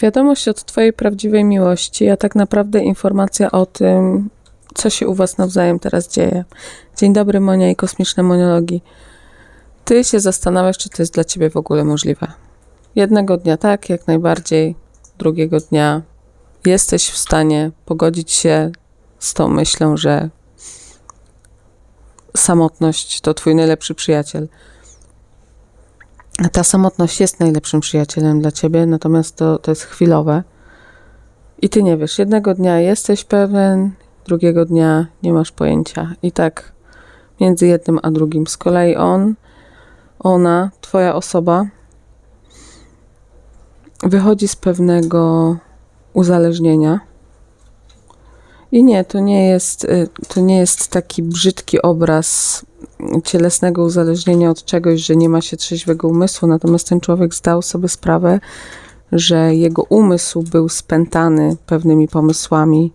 Wiadomość od Twojej prawdziwej miłości, a tak naprawdę informacja o tym, co się u Was nawzajem teraz dzieje. Dzień dobry, Monia i kosmiczne monologi. Ty się zastanawiasz, czy to jest dla Ciebie w ogóle możliwe. Jednego dnia tak, jak najbardziej, drugiego dnia jesteś w stanie pogodzić się z tą myślą, że samotność to Twój najlepszy przyjaciel. Ta samotność jest najlepszym przyjacielem dla ciebie, natomiast to, to jest chwilowe. I ty nie wiesz, jednego dnia jesteś pewien, drugiego dnia nie masz pojęcia. I tak między jednym a drugim. Z kolei on, ona, twoja osoba wychodzi z pewnego uzależnienia. I nie, to nie jest, y, to nie jest taki brzydki obraz cielesnego uzależnienia od czegoś, że nie ma się trzeźwego umysłu, natomiast ten człowiek zdał sobie sprawę, że jego umysł był spętany pewnymi pomysłami,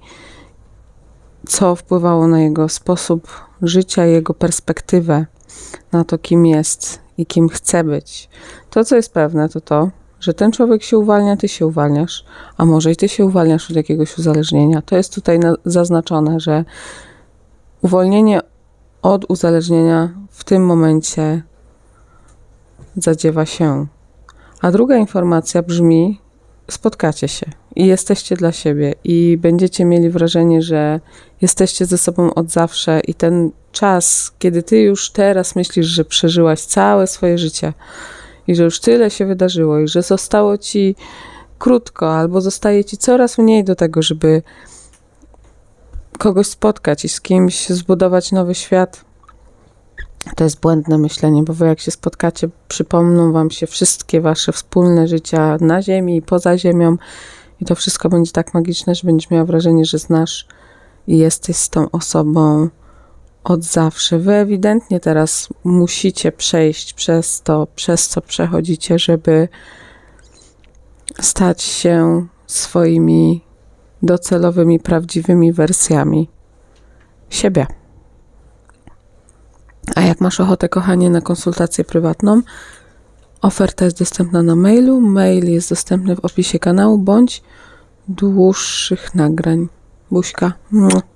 co wpływało na jego sposób życia, jego perspektywę na to, kim jest i kim chce być. To, co jest pewne, to to, że ten człowiek się uwalnia, ty się uwalniasz, a może i ty się uwalniasz od jakiegoś uzależnienia. To jest tutaj na, zaznaczone, że uwolnienie od uzależnienia w tym momencie zadziewa się. A druga informacja brzmi: spotkacie się i jesteście dla siebie, i będziecie mieli wrażenie, że jesteście ze sobą od zawsze, i ten czas, kiedy ty już teraz myślisz, że przeżyłaś całe swoje życie i że już tyle się wydarzyło, i że zostało ci krótko, albo zostaje ci coraz mniej do tego, żeby kogoś spotkać i z kimś zbudować nowy świat, to jest błędne myślenie, bo wy jak się spotkacie, przypomną wam się wszystkie wasze wspólne życia na ziemi i poza ziemią i to wszystko będzie tak magiczne, że będziesz miała wrażenie, że znasz i jesteś z tą osobą od zawsze. Wy ewidentnie teraz musicie przejść przez to, przez co przechodzicie, żeby stać się swoimi docelowymi, prawdziwymi wersjami siebie. A jak masz ochotę, kochanie, na konsultację prywatną, oferta jest dostępna na mailu. Mail jest dostępny w opisie kanału bądź dłuższych nagrań. Buźka. Mua.